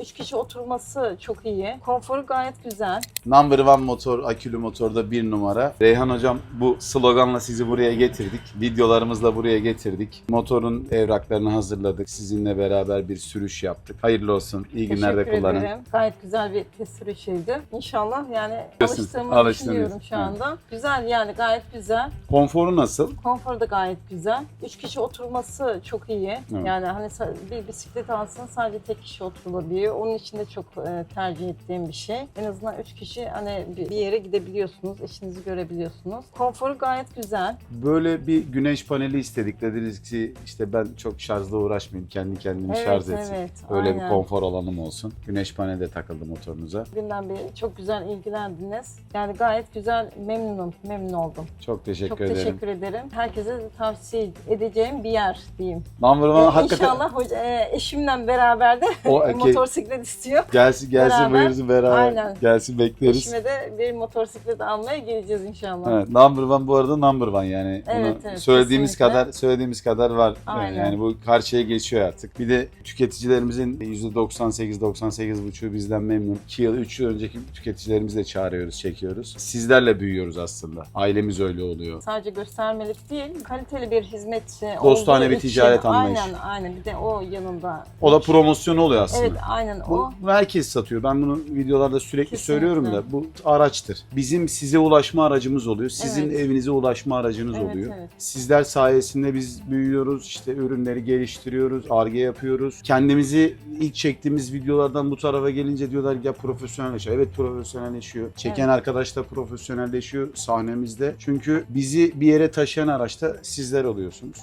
Üç kişi oturması çok iyi. Konforu gayet güzel. Number one motor, akülü motorda bir numara. Reyhan hocam bu sloganla sizi buraya getirdik. Videolarımızla buraya getirdik. Motorun evraklarını hazırladık. Sizinle beraber bir sürüş yaptık. Hayırlı olsun. İyi günlerde Teşekkür kullanın. ederim. Gayet güzel bir test sürüşüydü. İnşallah yani Diyorsun, alıştığımı alıştınız. düşünüyorum şu anda. Güzel yani gayet güzel. Konforu nasıl? Konforu da gayet güzel. Üç kişi oturması çok iyi. Evet. Yani hani sa- bir bisiklet alsın sadece tek kişi oturulabiliyor. Onun için de çok e, tercih ettiğim bir şey. En azından üç kişi hani bir yere gidebiliyorsunuz, eşinizi görebiliyorsunuz. Konforu gayet güzel. Böyle bir güneş paneli istedik. Dediniz ki işte ben çok şarjla uğraşmayayım. Kendi kendini Evet, şarj etsin. evet, Öyle bir aynen. konfor alanım olsun. Güneş paneli de takıldı motorunuza. Günden beri çok güzel ilgilendiniz. Yani gayet güzel, memnunum, memnun oldum. Çok teşekkür çok ederim. teşekkür ederim. Herkese de tavsiye edeceğim bir yer diyeyim. Number one hakikaten İnşallah hoca, e, eşimle beraber de O, e, motosiklet istiyor. gelsin gelsin Beraber. buyursun beraber. Aynen. Gelsin bekleriz. Eşime de bir motosiklet almaya geleceğiz inşallah. Evet, number one bu arada number one yani. Evet, Bunu evet, söylediğimiz kesinlikle. kadar söylediğimiz kadar var. Yani, Aynen. yani bu karşıya geçiyor artık. Bir de tüketicilerimizin %98 98,5'u bizden memnun. 2 yıl 3 yıl önceki tüketicilerimizi de çağırıyoruz, çekiyoruz. Sizlerle büyüyoruz aslında. Ailemiz öyle oluyor. Sadece göstermelik değil, kaliteli bir hizmet Dostane bir ticaret anlayışı. Aynen, aynen. Bir de o yanında. O da promosyonu oluyor aslında. Evet, aynen Bu, o. bunu herkes satıyor. Ben bunu videolarda sürekli Kesinlikle. söylüyorum da bu araçtır. Bizim size ulaşma aracımız oluyor. Sizin Evet. evinize ulaşma aracınız Evet, oluyor. evet. Sizler sayesinde biz büyüyoruz. işte ürünleri geliştiriyoruz, arge yapıyoruz. Kendimizi ilk çektiğimiz videolardan bu tarafa gelince diyorlar ya profesyonelleşiyor. Evet profesyonelleşiyor. Çeken Evet. arkadaş da profesyonelleşiyor sahnemizde. Çünkü bizi bir yere taşıyan araçta sizler oluyorsunuz.